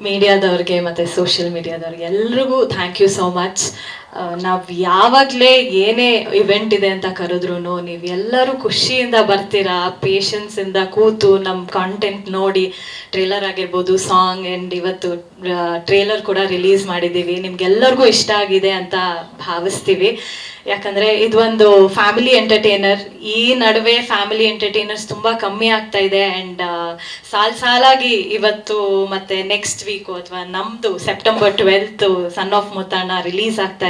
ಮೀಡಿಯಾದವ್ರಿಗೆ ಮತ್ತು ಸೋಷಿಯಲ್ ಮೀಡಿಯಾದವ್ರಿಗೆ ಎಲ್ರಿಗೂ thank you so much ನಾವು ಯಾವಾಗಲೇ ಏನೇ ಇವೆಂಟ್ ಇದೆ ಅಂತ ಕರೆದ್ರು ನೀವು ಎಲ್ಲರೂ ಖುಷಿಯಿಂದ ಬರ್ತೀರಾ ಪೇಷನ್ಸಿಂದ ಕೂತು ನಮ್ಮ ಕಾಂಟೆಂಟ್ ನೋಡಿ ಟ್ರೇಲರ್ ಆಗಿರ್ಬೋದು ಸಾಂಗ್ ಆ್ಯಂಡ್ ಇವತ್ತು ಟ್ರೇಲರ್ ಕೂಡ ರಿಲೀಸ್ ಮಾಡಿದ್ದೀವಿ. ನಿಮ್ಗೆಲ್ಲರಿಗೂ ಇಷ್ಟ ಆಗಿದೆ ಅಂತ ಭಾವಿಸ್ತೀವಿ. ಯಾಕಂದ್ರೆ ಇದೊಂದು ಫ್ಯಾಮಿಲಿ ಎಂಟರ್ಟೈನರ್ ಈ ನಡುವೆ ಫ್ಯಾಮಿಲಿ ಎಂಟರ್ಟೈನರ್ಸ್ ತುಂಬಾ ಕಮ್ಮಿ ಆಗ್ತಾ ಇದೆ ಅಂಡ್ ಸಾಲ್ ಸಾಲಾಗಿ ಇವತ್ತು ಮತ್ತೆ ನೆಕ್ಸ್ಟ್ ವೀಕು ಅಥವಾ ನಮ್ದು September twelfth son of Muthanna release ಆಗ್ತಾ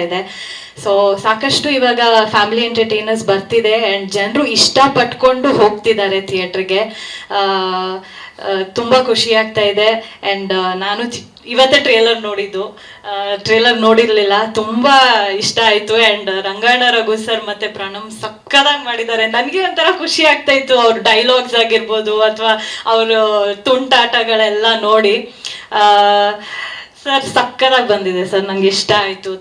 ಸೊ ಸಾಕಷ್ಟು ಇವಾಗ ಫ್ಯಾಮಿಲಿ ಎಂಟರ್ಟೈನರ್ಸ್ ಬರ್ತಿದೆ ಆ್ಯಂಡ್ ಜನರು ಇಷ್ಟಪಟ್ಕೊಂಡು ಹೋಗ್ತಿದ್ದಾರೆ ಥಿಯೇಟ್ರಿಗೆ ತುಂಬ ಖುಷಿ ಆಗ್ತಾ ಇದೆ ಆ್ಯಂಡ್ ನಾನು ಇವತ್ತೇ ಟ್ರೇಲರ್ ನೋಡಿದ್ದು. ಟ್ರೇಲರ್ ನೋಡಿರ್ಲಿಲ್ಲ. ತುಂಬ ಇಷ್ಟ ಆಯ್ತು ಆ್ಯಂಡ್ ರಂಗಾಯಣ ರಘು ಸರ್ ಮತ್ತೆ ಪ್ರಣಮ್ ಸಕ್ಕದಾಗಿ ಮಾಡಿದ್ದಾರೆ. ನನಗೆ ಒಂಥರ ಖುಷಿ ಆಗ್ತಾ ಇತ್ತು ಅವ್ರ ಡೈಲಾಗ್ಸ್ ಆಗಿರ್ಬೋದು ಅಥವಾ ಅವ್ರ ತುಂಟಾಟಗಳೆಲ್ಲ ನೋಡಿ. ಸರ್ ಸಕ್ಕದಾಗಿ ಬಂದಿದೆ ಸರ್ ನಂಗೆ ಇಷ್ಟ ಆಯ್ತು.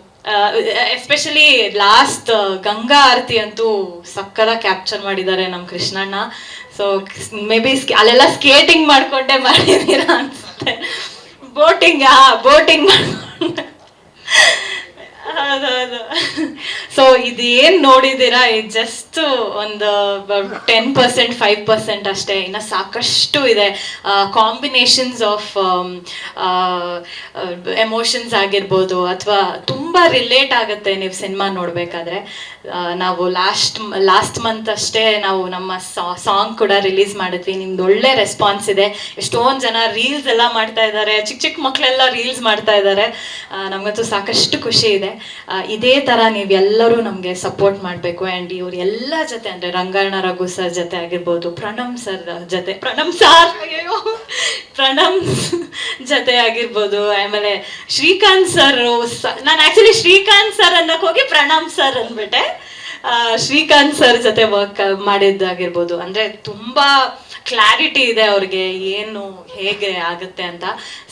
ಎಸ್ಪೆಷಲಿ ಲಾಸ್ಟ್ ಗಂಗಾ ಆರತಿ ಅಂತೂ ಸಕ್ಕರೆ ಕ್ಯಾಪ್ಚರ್ ಮಾಡಿದ್ದಾರೆ ನಮ್ಮ ಕೃಷ್ಣಣ್ಣ. ಸೊ ಮೇ ಬಿ ಅಲ್ಲೆಲ್ಲ ಸ್ಕೇಟಿಂಗ್ ಮಾಡ್ಕೊಂಡೆ ಮಾಡಿದ್ದೀರಾ ಅನ್ಸುತ್ತೆ. ಬೋಟಿಂಗ್ ಬೋಟಿಂಗ್ ಮಾಡ್ಕೊಂಡು ಹೌದೌದು ಸೊ ಇದೇನ್ ನೋಡಿದ್ದೀರಾ? ಇದು ಜಸ್ಟ್ ಒಂದು ಟೆನ್ ಪರ್ಸೆಂಟ್ ಫೈವ್ ಪರ್ಸೆಂಟ್ ಅಷ್ಟೇ. ಇನ್ನು ಸಾಕಷ್ಟು ಇದೆ. ಕಾಂಬಿನೇಷನ್ಸ್ ಆಫ್ ಎಮೋಷನ್ಸ್ ಆಗಿರ್ಬೋದು ಅಥವಾ ತುಂಬಾ ರಿಲೇಟ್ ಆಗುತ್ತೆ ನೀವು ಸಿನಿಮಾ ನೋಡ್ಬೇಕಾದ್ರೆ. ನಾವು ಲಾಸ್ಟ್ ಲಾಸ್ಟ್ ಮಂತ್ ಅಷ್ಟೇ ನಾವು ನಮ್ಮ ಸಾಂಗ್ ಕೂಡ ರಿಲೀಸ್ ಮಾಡಿದ್ವಿ. ನಿಮ್ದು ಒಳ್ಳೆ ರೆಸ್ಪಾನ್ಸ್ ಇದೆ. ಎಷ್ಟೊಂದು ಜನ ರೀಲ್ಸ್ ಎಲ್ಲ ಮಾಡ್ತಾ ಇದ್ದಾರೆ. ಚಿಕ್ಕ ಚಿಕ್ಕ ಮಕ್ಕಳೆಲ್ಲ ರೀಲ್ಸ್ ಮಾಡ್ತಾ ಇದ್ದಾರೆ. ನಮಗಂತೂ ಸಾಕಷ್ಟು ಖುಷಿ ಇದೆ. ಇದೇ ತರ ನೀವು ನೀವೆಲ್ಲರೂ ನಮಗೆ ಸಪೋರ್ಟ್ ಮಾಡಬೇಕು. ಆ್ಯಂಡ್ ಇವ್ರು ಎಲ್ಲ ಜೊತೆ ಅಂದರೆ ರಂಗಣ್ಣ ರಘು ಸರ್ ಜೊತೆ ಆಗಿರ್ಬೋದು, ಪ್ರಣಮ್ ಸರ್ ಜೊತೆ, ಪ್ರಣಮ್ ಸಾರ್ ಅಯ್ಯೋ ಪ್ರಣಮ್ ಜೊತೆ ಆಗಿರ್ಬೋದು, ಆಮೇಲೆ ಶ್ರೀಕಾಂತ್ ಸರ್ ನಾನು ಆ್ಯಕ್ಚುಲಿ ಶ್ರೀಕಾಂತ್ ಸರ್ ಅನ್ನಕ್ಕೆ ಹೋಗಿ ಪ್ರಣಮ್ ಸರ್ ಅಂದ್ಬಿಟ್ಟೆ ಶ್ರೀಕಾಂತ್ ಸರ್ ಜೊತೆ ವರ್ಕ್ ಮಾಡಿದ್ದಾಗಿರ್ಬೋದು. ಅಂದರೆ ತುಂಬ ಕ್ಲಾರಿಟಿ ಇದೆ ಅವ್ರಿಗೆ, ಏನು ಹೇಗೆ ಆಗುತ್ತೆ ಅಂತ.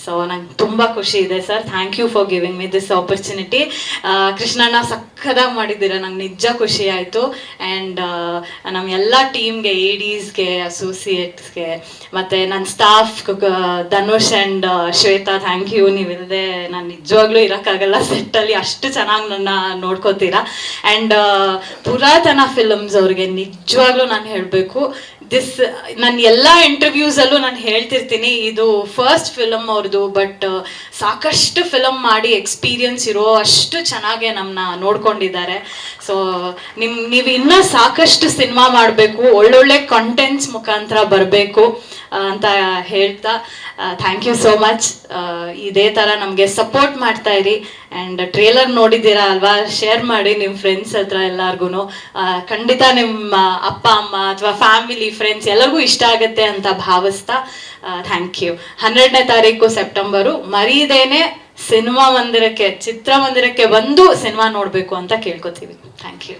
ಸೊ ನಂಗೆ ತುಂಬ ಖುಷಿ ಇದೆ sir thank you for giving me this opportunity Krishnanna ಸಕ್ಕದಾಗಿ ಮಾಡಿದ್ದೀರ? ನಂಗೆ ನಿಜ ಖುಷಿ ಆಯಿತು. ಆ್ಯಂಡ್ ನಮ್ಮ ಎಲ್ಲ ಟೀಮ್ಗೆ ಎಡೀಸ್ಗೆ ಅಸೋಸಿಯೇಟ್ಸ್ಗೆ ಮತ್ತು ನನ್ನ staff Dhanush and Shweta thank you ನೀವಿಲ್ಲದೆ ನಾನು ನಿಜವಾಗ್ಲೂ ಇರೋಕ್ಕಾಗಲ್ಲ ಸೆಟ್ಟಲ್ಲಿ ಅಷ್ಟು ಚೆನ್ನಾಗಿ ನನ್ನ ನೋಡ್ಕೋತೀರಾ? ಆ್ಯಂಡ್ ಪುರಾತನ ಫಿಲಮ್ಸ್ ಅವ್ರಿಗೆ ನಿಜವಾಗ್ಲೂ ನಾನು ಹೇಳಬೇಕು. ದಿಸ್ ನನ್ನ ಎಲ್ಲ ಇಂಟರ್ವ್ಯೂಸಲ್ಲೂ ನಾನು ಹೇಳ್ತಿರ್ತೀನಿ. ಇದು ಫಸ್ಟ್ ಫಿಲಮ್ ಅವ್ರದ್ದು ಬಟ್ ಸಾಕಷ್ಟು ಫಿಲಮ್ ಮಾಡಿ ಎಕ್ಸ್ಪೀರಿಯನ್ಸ್ ಇರೋ ಅಷ್ಟು ಚೆನ್ನಾಗೆ ನಮ್ಮನ್ನ ನೋಡ್ಕೊಂಡಿದ್ದಾರೆ. ಸೊ ನಿಮ್ ನೀವು ಇನ್ನೂ ಸಾಕಷ್ಟು ಸಿನಿಮಾ ಮಾಡಬೇಕು, ಒಳ್ಳೊಳ್ಳೆ ಕಂಟೆಂಟ್ಸ್ ಮುಖಾಂತರ ಬರಬೇಕು. ಅಂತ ಹೇಳ್ತಾ ಥ್ಯಾಂಕ್ ಯು ಸೋ ಮಚ್ ಇದೇ ಥರ ನಮಗೆ ಸಪೋರ್ಟ್ ಮಾಡ್ತಾ ಇರಿ. ಆ್ಯಂಡ್ ಟ್ರೇಲರ್ ನೋಡಿದ್ದೀರಾ ಅಲ್ವಾ? ಶೇರ್ ಮಾಡಿ ನಿಮ್ಮ ಫ್ರೆಂಡ್ಸ್ ಹತ್ರ ಎಲ್ಲರಿಗೂ ಖಂಡಿತ ನಿಮ್ಮ ಅಪ್ಪ, ಅಮ್ಮ ಅಥವಾ ಫ್ಯಾಮಿಲಿ ಫ್ರೆಂಡ್ಸ್ ಎಲ್ಲರಿಗೂ ಇಷ್ಟ ಆಗುತ್ತೆ ಅಂತ ಭಾವಿಸ್ತಾ ಥ್ಯಾಂಕ್ ಯು ಹನ್ನೆರಡನೇ ತಾರೀಕು ಸೆಪ್ಟೆಂಬರು ಮರೀದೇನೆ ಸಿನಿಮಾ ಮಂದಿರಕ್ಕೆ, ಚಿತ್ರಮಂದಿರಕ್ಕೆ ಬಂದು ಸಿನಿಮಾ ನೋಡಬೇಕು ಅಂತ ಕೇಳ್ಕೊತೀವಿ. Thank you